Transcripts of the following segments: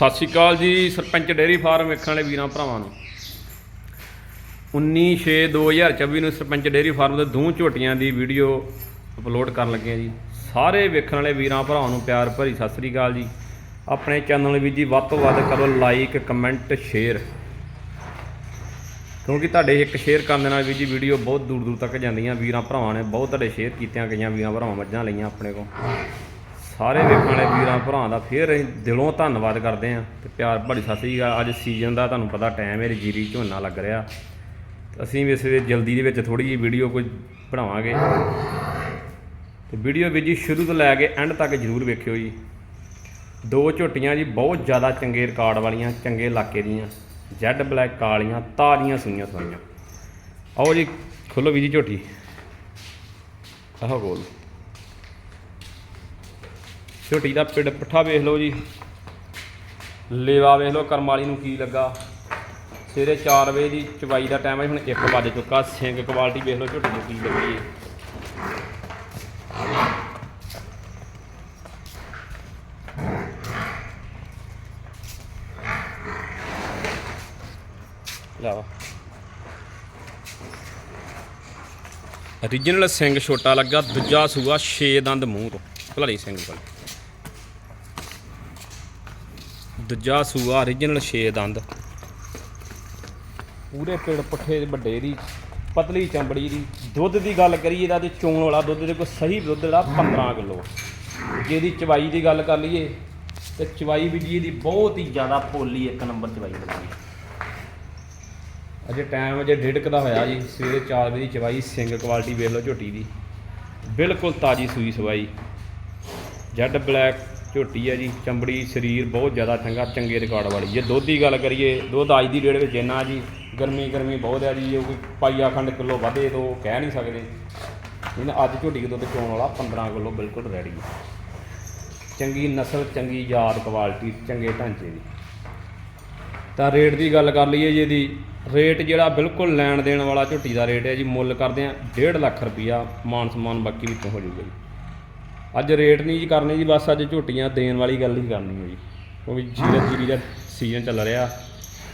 ਸਤਿ ਸ਼੍ਰੀ ਅਕਾਲ ਜੀ, sarpanch dairy farm ਵੇਖਣ ਵਾਲੇ ਵੀਰਾਂ ਭਰਾਵਾਂ ਨੂੰ। 19/6/2024 ਨੂੰ ਸਰਪੰਚ ਡੇਅਰੀ ਫਾਰਮ ਦੇ ਦੋ ਝੋਟੀਆਂ ਦੀ ਵੀਡੀਓ ਅਪਲੋਡ ਕਰਨ ਲੱਗੇ ਆ ਜੀ। ਸਾਰੇ ਵੇਖਣ ਵਾਲੇ ਵੀਰਾਂ ਭਰਾਵਾਂ ਨੂੰ ਪਿਆਰ ਭਰੀ ਸਤਿ ਸ਼੍ਰੀ ਅਕਾਲ ਜੀ। ਆਪਣੇ ਚੈਨਲ ਨੂੰ ਵੀ ਜੀ ਵੱਧ ਤੋਂ ਵੱਧ ਕਰੋ ਲਾਈਕ, ਕਮੈਂਟ, ਸ਼ੇਅਰ। ਕਿਉਂਕਿ ਤੁਹਾਡੇ ਇੱਕ ਸ਼ੇਅਰ ਕਰਨ ਦੇ ਨਾਲ ਵੀ ਜੀ ਵੀਡੀਓ ਬਹੁਤ ਦੂਰ ਦੂਰ ਤੱਕ ਜਾਂਦੀਆਂ। ਵੀਰਾਂ ਭਰਾਵਾਂ ਨੇ ਬਹੁਤ ਤੁਹਾਡੇ ਸ਼ੇਅਰ ਕੀਤੀਆਂ ਗਈਆਂ, ਵੀਰਾਂ ਭਰਾਵਾਂ ਮੱਝਾਂ ਲਈਆਂ ਆਪਣੇ ਕੋਲ। ਸਾਰੇ ਵੇਖਣ ਵਾਲੇ ਵੀਰਾਂ ਭਰਾਵਾਂ ਦਾ ਫੇਰ ਅਸੀਂ ਦਿਲੋਂ ਧੰਨਵਾਦ ਕਰਦੇ ਹਾਂ ਤੇ ਪਿਆਰ ਭਰੀ ਸਤਿ ਸ੍ਰੀ ਅਕਾਲ। ਅੱਜ ਸੀਜ਼ਨ ਦਾ ਤੁਹਾਨੂੰ ਪਤਾ ਟਾਈਮ ਹੈ, ਜੀਰੀ ਝੋਨਾ ਲੱਗ ਰਿਹਾ। ਅਸੀਂ ਵੀ ਇਸ ਵੇਲੇ ਜਲਦੀ ਦੇ ਵਿੱਚ ਥੋੜੀ ਜਿਹੀ ਵੀਡੀਓ ਕੋਈ ਬਣਾਵਾਂਗੇ। ਤੇ ਵੀਡੀਓ ਵੀ ਜੀ ਸ਼ੁਰੂ ਤੋਂ ਲੈ ਕੇ ਐਂਡ ਤੱਕ ਜਰੂਰ ਵੇਖਿਓ ਜੀ। ਦੋ ਝੋਟੀਆਂ ਜੀ ਬਹੁਤ ਜ਼ਿਆਦਾ ਚੰਗੇ ਰਿਕਾਰਡ ਵਾਲੀਆਂ, ਚੰਗੇ ਇਲਾਕੇ ਦੀਆਂ। ਜੈਡ ਬਲੈਕ ਕਾਲੀਆਂ, ਤਾਜ਼ੀਆਂ ਸੂਈਆਂ ਸੂਈਆਂ ਆਓ ਜੀ, ਖੋਲੋ ਵੀ ਜੀ ਝੋਟੀ। ਆਹ ਗੋਲ ਝੋਟੀ ਦਾ ਪਿੜ ਪੱਠਾ ਵੇਖ ਲਓ ਜੀ। ਲੇਵਾ ਵੇਖ ਲਓ ਕਰਮਾਲੀ ਨੂੰ ਕੀ ਲੱਗਾ। ਸਵੇਰੇ 4 ਵਜੇ ਦੀ ਚਵਾਈ ਦਾ ਟਾਈਮ ਹੈ ਹੁਣ 1 ਵਜ ਚੁੱਕਾ। ਸਿੰਘ ਕੁਆਲਿਟੀ ਵੇਖ ਲਓ ਝੋਟੀ ਨੂੰ ਕੀ ਲੱਗੀ ਹੈ ਲਾਵਾ origignal ਸਿੰਘ ਛੋਟਾ ਲੱਗਾ, ਦੂਜਾ ਸੂਆ 6 ਦੰਦ ਮੂੰਹ ਤੋਂ। ਭਲਾਈ ਸਿੰਘ ਕੋਲ। ਦੂਜਾ ਸੂਆ origignal 6 ਦੰਦ। ਪੂਰੇ ਪੇੜ ਪੱਠੇ ਵੱਡੇ ਦੀ, ਪਤਲੀ ਚੰਬੜੀ ਦੀ। ਦੁੱਧ ਦੀ ਗੱਲ ਕਰੀਏ ਤਾਂ ਤੇ ਚੋਣ ਵਾਲਾ ਦੁੱਧ ਦੇ ਕੋਈ ਸਹੀ ਦੁੱਧ ਜਿਹੜਾ 15 ਕਿਲੋ। ਜਿਹਦੀ ਚਵਾਈ ਦੀ ਗੱਲ ਕਰ ਲਈਏ, ਤੇ ਚਵਾਈ ਵੀ ਜੀ ਇਹਦੀ ਬਹੁਤ ਹੀ ਜ਼ਿਆਦਾ ਪੋਲੀ ਇੱਕ ਨੰਬਰ ਚਵਾਈ ਲੱਗੀ ਅਜੇ ਟਾਈਮ ਅਜੇ ਡੇਢ ਕੁ ਦਾ ਹੋਇਆ ਜੀ, ਸਵੇਰੇ 4 ਵਜੇ ਦੀ ਚਵਾਈ ਸਿੰਗ ਕੁਆਲਿਟੀ ਵੇਖ ਲਓ ਝੋਟੀ ਦੀ। ਬਿਲਕੁਲ ਤਾਜੀ ਸੂਈ ਸਵਾਈ। ਜੈਡ ਬਲੈਕ ਝੋਟੀ ਹੈ ਜੀ ਚੰਬੜੀ ਸਰੀਰ ਬਹੁਤ ਜ਼ਿਆਦਾ ਚੰਗਾ, ਚੰਗੇ ਰਿਕਾਰਡ ਵਾਲੀ। ਜੇ ਦੁੱਧ ਦੀ ਗੱਲ ਕਰੀਏ, ਦੁੱਧ ਅੱਜ ਦੀ ਡੇਟ ਵਿੱਚ ਇੰਨਾ ਜੀ ਗਰਮੀ ਗਰਮੀ ਬਹੁਤ ਹੈ ਜੀ, ਜੇ ਕੋਈ ਪਾਈਆ ਖੰਡ ਕਿਲੋ ਵਧੇ ਤੋਂ ਕਹਿ ਨਹੀਂ ਸਕਦੇ। ਇਹਨਾਂ ਅੱਜ ਝੋਟੀ ਦਾ ਦੁੱਧ ਚੋਣ ਵਾਲਾ 15 ਕਿਲੋ ਬਿਲਕੁਲ ਰੈਡੀ ਹੈ ਚੰਗੀ ਨਸਲ, ਚੰਗੀ ਯਾਦ ਕੁਆਲਿਟੀ ਚੰਗੇ ਢਾਂਚੇ ਦੀ। ਤਾਂ ਰੇਟ ਦੀ ਗੱਲ ਕਰ ਲਈਏ ਜੀ ਇਹਦੀ। ਰੇਟ ਜਿਹੜਾ ਬਿਲਕੁਲ ਲੈਣ ਦੇਣ ਵਾਲਾ ਝੋਟੀ ਦਾ ਰੇਟ ਹੈ ਜੀ, ਮੁੱਲ ਕਰਦੇ ਆ 1.5 ਲੱਖ ਰੁਪਈਆ ਮਾਨ ਸਮਾਨ ਬਾਕੀ ਵਿੱਚੋਂ ਹੋ ਜਾਊਗਾ ਜੀ। ਅੱਜ ਰੇਟ ਨਹੀਂ ਜੀ ਕਰਨੀ ਜੀ, ਬਸ ਅੱਜ ਝੋਟੀਆਂ ਦੇਣ ਵਾਲੀ ਗੱਲ ਹੀ ਕਰਨੀ ਹੈ ਜੀ। ਕਿਉਂਕਿ ਜੀਰਾ ਜੀਰੀ ਦਾ ਸੀਜ਼ਨ ਚੱਲ ਰਿਹਾ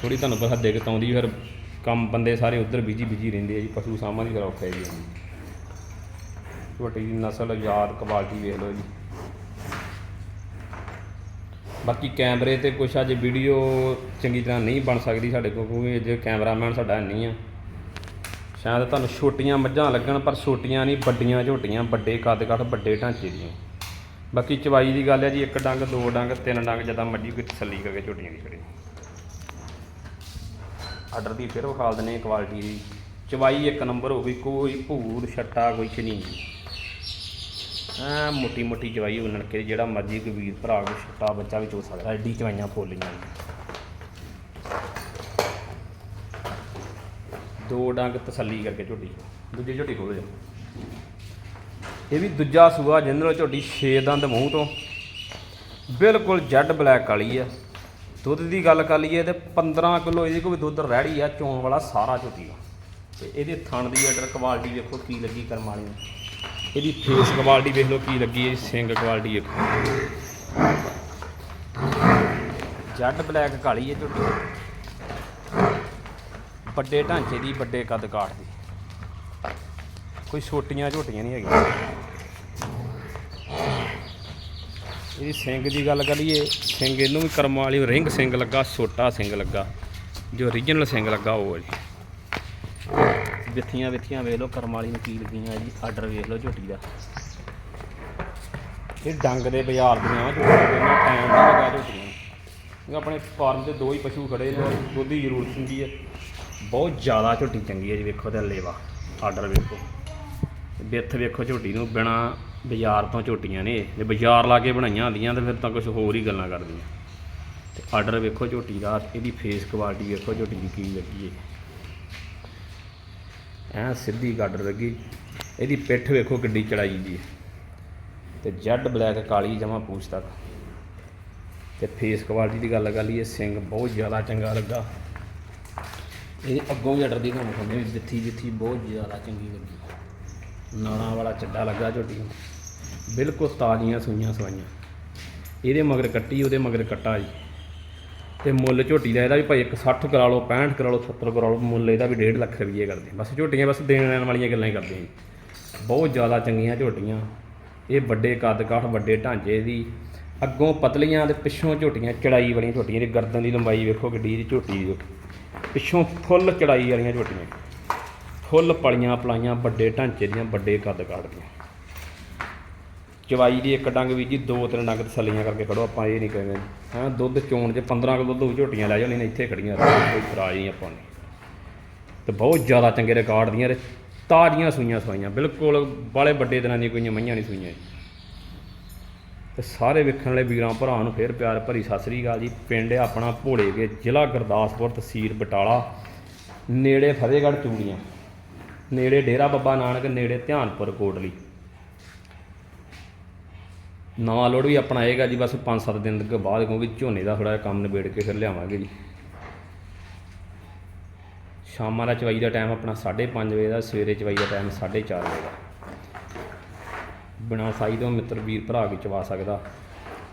ਥੋੜੀ ਤੁਹਾਨੂੰ ਪਤਾ ਦਿੱਕਤ ਆਉਂਦੀ, ਫਿਰ ਕੰਮ ਬੰਦੇ ਸਾਰੇ ਉਧਰ ਬਿਜ਼ੀ ਬਿਜ਼ੀ ਰਹਿੰਦੇ ਆ ਜੀ, ਪਸ਼ੂ ਸਾਂਭਣ ਦੀ ਫਿਰ ਔਖਾ ਹੈ ਝੋਟੀ ਦੀ ਨਸਲ ਯਾਦ ਕੁਆਲਿਟੀ ਵੇਖ ਲਓ ਜੀ। ਬਾਕੀ ਕੈਮਰੇ ਤੇ ਕੁਛ ਅੱਜ ਵੀਡੀਓ ਚੰਗੀ ਤਰ੍ਹਾਂ ਨਹੀਂ ਬਣ ਸਕਦੀ ਸਾਡੇ ਕੋਲ, ਕਿਉਂਕਿ ਅੱਜ ਕੈਮਰਾਮੈਨ ਸਾਡਾ ਨਹੀਂ ਆ। ਸ਼ਾਇਦ ਤੁਹਾਨੂੰ ਛੋਟੀਆਂ ਮੱਝਾਂ ਲੱਗਣ, ਪਰ ਛੋਟੀਆਂ ਨਹੀਂ, ਵੱਡੀਆਂ ਝੋਟੀਆਂ, ਵੱਡੇ ਕੱਦ ਕੱਦ, ਵੱਡੇ ਢਾਂਚੇ ਦੀਆਂ। ਬਾਕੀ ਚਵਾਈ ਦੀ ਗੱਲ ਹੈ ਜੀ, ਇੱਕ ਡੰਗ, ਦੋ ਡੰਗ, ਤਿੰਨ ਡੰਗ, ਜਦਾਂ ਮੱਝੀ ਕੋਈ ਤਸੱਲੀ ਕਰਕੇ ਝੋਟੀਆਂ ਦੀ ਖੜੇ ਆਰਡਰ ਦੀ ਫਿਰ ਵਿਖਾਲ ਦਿੰਦੇ ਕੁਆਲਿਟੀ ਦੀ। ਚਵਾਈ ਇੱਕ ਨੰਬਰ ਹੋ ਗਈ, ਕੋਈ ਭੂਰ ਛੱਟਾ, ਕੋਈ ਨਹੀਂ ਆ ਮੋਟੀ ਮੋਟੀ ਚਵਾਈ ਉਹ ਨਲਕੇ ਜਿਹੜਾ ਮਰਜ਼ੀ ਕੋਈ ਵੀਰ, ਭਰਾ ਕੋ ਛੱਟਾ, ਬੱਚਾ ਵੀ ਚੋ ਸਕਦਾ, ਐਡੀ ਚਵਾਈਆਂ ਫੋਲੀਆਂ ਦੋ ਡੰਗ ਤਸੱਲੀ ਕਰਕੇ ਝੋਟੀ ਦੂਜੀ ਝੋਟੀ ਖੋਲ ਜਾ। ਇਹ ਵੀ ਦੂਜਾ ਸੂਆ ਜਨਰਲ ਝੋਟੀ 6 ਦੰਦ ਮੂੰਹ ਤੋਂ। ਬਿਲਕੁਲ ਜੈਡ ਬਲੈਕ ਵਾਲੀ ਆ। ਦੁੱਧ ਦੀ ਗੱਲ ਕਰ ਲਈਏ ਤੇ 15 ਕਿਲੋ ਇਹਦੇ ਕੋਲ ਵੀ ਦੁੱਧ ਰਹਿੜੀ ਆ, ਚੋਣ ਵਾਲਾ ਸਾਰਾ ਝੋਟੀ ਦਾ। ਤੇ ਇਹਦੇ ਥਣ ਦੀ ਆਰਡਰ ਕੁਆਲਿਟੀ ਵੇਖੋ ਕੀ ਲੱਗੀ ਕਰਮ ਵਾਲੀ ਨੂੰ ਇਹਦੀ ਫੇਸ ਕੁਆਲਿਟੀ ਵੇਖ ਲਓ ਕੀ ਲੱਗੀ ਹੈ ਸਿੰਗ ਕੁਆਲਿਟੀ ਵੇਖੋ। ਜੱਡ ਬਲੈਕ ਕਾਲੀ ਹੈ ਝੋਟੀ। ਵੱਡੇ ਢਾਂਚੇ ਦੀ, ਵੱਡੇ ਕੱਦ ਕਾਠ ਦੀ। ਕੋਈ ਛੋਟੀਆਂ ਝੋਟੀਆਂ ਨਹੀਂ ਹੈਗੀਆਂ। ਇਹਦੀ ਸਿੰਗ ਦੀ ਗੱਲ ਕਰੀਏ, ਸਿੰਗ ਇਹਨੂੰ ਵੀ ਕਰਮ ਵਾਲੀ ਰਿੰਗ ਸਿੰਘ ਲੱਗਾ, ਛੋਟਾ ਸਿੰਗ ਲੱਗਾ। ਜੋ origignal ਸਿੰਘ ਲੱਗਾ, ਉਹ ਹੈ ਜੀ। ਵਿੱਥੀਆਂ ਵਿੱਥੀਆਂ ਵੇਖ ਲਓ, ਕਰਮ ਵਾਲੀ ਨੂੰ ਕੀ ਲੱਗੀਆਂ ਜੀ। ਆਰਡਰ ਵੇਖ ਲਓ ਝੋਟੀ ਦਾ। ਇਹ ਡੰਗ ਦੇ ਬਾਜ਼ਾਰ ਦੀਆਂ ਝੋਟੀਆਂ ਦੇ ਟਾਈਮ ਨਹੀਂ ਲੱਗਾ ਝੋਟੀਆਂ ਆਪਣੇ ਫਾਰਮ ਤੇ ਦੋ ਹੀ ਪਸ਼ੂ ਖੜੇ ਨੇ ਔਰ ਦੁੱਧ ਦੀ ਜ਼ਰੂਰਤ ਹੁੰਦੀ ਹੈ। ਬਹੁਤ ਜ਼ਿਆਦਾ ਝੋਟੀ ਚੰਗੀ ਹੈ ਜੀ, ਵੇਖੋ ਤੇ ਲੇਵਾ, ਆਰਡਰ ਵੇਖੋ। ਵਿੱਥ ਵੇਖੋ ਝੋਟੀ ਨੂੰ, ਬਿਨਾ ਬਾਜ਼ਾਰ ਤੋਂ ਝੋਟੀਆਂ ਨੇ ਜੇ ਬਾਜ਼ਾਰ ਲਾ ਕੇ ਬਣਾਈਆਂ ਹੁੰਦੀਆਂ ਤਾਂ ਫਿਰ ਤਾਂ ਕੁਝ ਹੋਰ ਹੀ ਗੱਲਾਂ ਕਰਦੀਆਂ। ਤੇ ਆਰਡਰ ਵੇਖੋ ਝੋਟੀ ਦਾ, ਇਹਦੀ ਫੇਸ ਕੁਆਲਿਟੀ ਵੇਖੋ ਝੋਟੀ ਦੀ ਕੀ ਲੱਗੀ ਹੈ ਐ ਸਿੱਧੀ ਗਾਡਰ ਲੱਗੀ। ਇਹਦੀ ਪਿੱਠ ਵੇਖੋ ਕਿੱਡੀ ਚੜਾਈ ਦੀ ਹੈ ਤੇ ਜੈਡ ਬਲੈਕ ਕਾਲੀ ਜਮਾ ਪੂਛ ਤੱਕ। ਤੇ ਫੇਸ ਕੁਆਲਿਟੀ ਦੀ ਗੱਲ ਕਰ ਲਈਏ, ਸਿੰਘ ਬਹੁਤ ਜ਼ਿਆਦਾ ਚੰਗਾ ਲੱਗਾ। ਇਹ ਅੱਗੋਂ ਵੀ ਆਰਡਰ ਦੀ ਕੰਮ ਖੰਦੇ ਵੀ ਜਿੱਥੀ ਜਿੱਥੀ ਬਹੁਤ ਜ਼ਿਆਦਾ ਚੰਗੀ ਲੱਗੀ। ਨਾਲਾਂ ਵਾਲਾ ਚੱਡਾ ਲੱਗਾ ਝੋਟੀ ਨੂੰ। ਬਿਲਕੁਲ ਤਾਜ਼ੀਆਂ ਸੂਈਆਂ ਸਵਾਈਆਂ। ਇਹਦੇ ਮਗਰ ਕੱਟੀ, ਉਹਦੇ ਮਗਰ ਕੱਟਾ ਜੀ। ਤੇ ਮੁੱਲ ਝੋਟੀ ਦਾ ਇਹਦਾ ਵੀ ਭਾਈ ਇੱਕ 60 ਕਰਾ ਲਓ 65 ਕਰਾ ਲਓ 70 ਕਰਾ ਲਓ, ਮੁੱਲ ਇਹਦਾ ਵੀ 1.5 ਲੱਖ ਰੁਪਏ ਕਰਦੇ। ਬਸ ਝੋਟੀਆਂ ਬਸ ਦੇਣ ਲੈਣ ਵਾਲੀਆਂ ਗੱਲਾਂ ਹੀ ਕਰਦੇ ਹਾਂ ਬਹੁਤ ਜ਼ਿਆਦਾ ਚੰਗੀਆਂ ਝੋਟੀਆਂ। ਇਹ ਵੱਡੇ ਕੱਦ ਕਾਠ, ਵੱਡੇ ਢਾਂਚੇ ਦੀ। ਅੱਗੋਂ ਪਤਲੀਆਂ ਤੇ ਪਿੱਛੋਂ ਝੋਟੀਆਂ, ਚੜਾਈ ਵਾਲੀਆਂ ਝੋਟੀਆਂ ਦੀ, ਗਰਦਨ ਦੀ ਲੰਬਾਈ ਵੇਖੋ, ਗੱਡੀ ਦੀ, ਝੋਟੀ ਦੀ ਪਿੱਛੋਂ ਫੁੱਲ ਚੜਾਈ ਵਾਲੀਆਂ ਝੋਟੀਆਂ। ਫੁੱਲ ਪਲੀਆਂ ਪਲਾਈਆਂ, ਵੱਡੇ ਢਾਂਚੇ ਦੀਆਂ, ਵੱਡੇ ਕੱਦ ਕਾਠ ਦੀਆਂ। ਚਵਾਈ ਦੀ ਇੱਕ ਡੰਗ ਵੀ ਜੀ, ਦੋ ਤਿੰਨ ਡੰਗ ਤਸੱਲੀਆਂ ਕਰਕੇ ਖੜੋ, ਆਪਾਂ ਇਹ ਨਹੀਂ ਕਹਿੰਦੇ। ਹਾਂ, ਦੁੱਧ ਚੋਣ 'ਚ 15 ਕਿਲੋ ਦੁੱਧ ਝੋਟੀਆਂ ਲੈ ਜਾਣੀ ਨੇ ਇੱਥੇ ਖੜੀਆਂ। ਕੋਈ ਇਤਰਾਜ਼ ਨਹੀਂ ਆਪਾਂ ਨੇ। ਤੇ ਬਹੁਤ ਜ਼ਿਆਦਾ ਚੰਗੇ ਰਿਕਾਰਡ ਦੀਆਂ ਤੇ ਤਾਜ਼ੀਆਂ ਸੂਈਆਂ ਸਵਾਈਆਂ। ਬਿਲਕੁਲ ਬਾਲੇ ਵੱਡੇ ਦਿਨਾਂ ਦੀਆਂ ਕੋਈ ਮਈਆਂ ਨਹੀਂ ਸੂਈਆਂ ਜੀ। ਤੇ ਸਾਰੇ ਵੇਖਣ ਵਾਲੇ ਵੀਰਾਂ ਭਰਾਵਾਂ ਨੂੰ ਫੇਰ ਪਿਆਰ ਭਰੀ ਸਤਿ ਸ੍ਰੀ ਅਕਾਲ ਜੀ। ਪਿੰਡ ਆਪਣਾ ਭੋਲੇ ਕੇ, ਜ਼ਿਲ੍ਹਾ ਗੁਰਦਾਸਪੁਰ, ਤਹਿਸੀਲ ਬਟਾਲਾ, ਨੇੜੇ ਫਤਿਹਗੜ੍ਹ ਚੂੜੀਆਂ, ਨੇੜੇ ਡੇਰਾ ਬੱਬਾ ਨਾਨਕ, ਨੇੜੇ ਧਿਆਨਪੁਰ ਕੋਟਲੀ। ਨਵਾਂ ਲੋਡ ਵੀ ਆਪਣਾ ਆਏਗਾ ਜੀ, ਬਸ 5-7 ਦਿਨ ਦੇ ਬਾਅਦ ਕਿਉਂਕਿ ਝੋਨੇ ਦਾ ਥੋੜਾ ਜਿਹਾ ਕੰਮ ਨਿਬੇੜ ਕੇ ਫਿਰ ਲਿਆਵਾਂਗੇ ਜੀ। ਸ਼ਾਮਾਂ ਦਾ ਚਵਾਈ ਦਾ ਟਾਈਮ ਆਪਣਾ 5:30 ਵਜੇ ਦਾ, ਸਵੇਰੇ ਚਵਾਈ ਦਾ ਟਾਈਮ 4:30 ਵਜੇ ਦਾ। ਬਿਨਾਂ ਸਾਈ ਤੋਂ ਮਿੱਤਰ ਵੀਰ ਭਰਾ ਕੇ ਚਵਾ ਸਕਦਾ।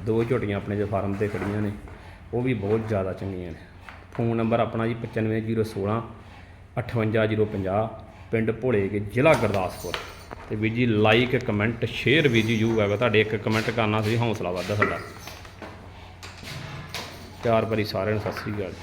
ਦੋ ਝੋਟੀਆਂ ਆਪਣੇ ਦੇ ਫਾਰਮ ਤੇ ਖੜੀਆਂ ਨੇ, ਉਹ ਵੀ ਬਹੁਤ ਜ਼ਿਆਦਾ ਚੰਗੀਆਂ ਨੇ। ਫੋਨ ਨੰਬਰ ਆਪਣਾ ਜੀ 95016 58050 ਪਿੰਡ ਭੋਲੇ ਕੇ ਜ਼ਿਲ੍ਹਾ ਗੁਰਦਾਸਪੁਰ। ਤੇ ਵੀਰ ਜੀ ਲਾਈਕ ਕਮੈਂਟ ਸ਼ੇਅਰ ਵੀਰ ਜੀ ਯੂ ਹੈਗਾ। ਤੁਹਾਡੇ ਇੱਕ ਕਮੈਂਟ ਕਰਨਾ ਸੀ, ਹੌਸਲਾ ਵੱਧਦਾ ਸਾਡਾ। ਪਿਆਰ ਭਰੀ ਸਾਰਿਆਂ ਨੂੰ ਸਤਿ ਸ੍ਰੀ ਅਕਾਲ।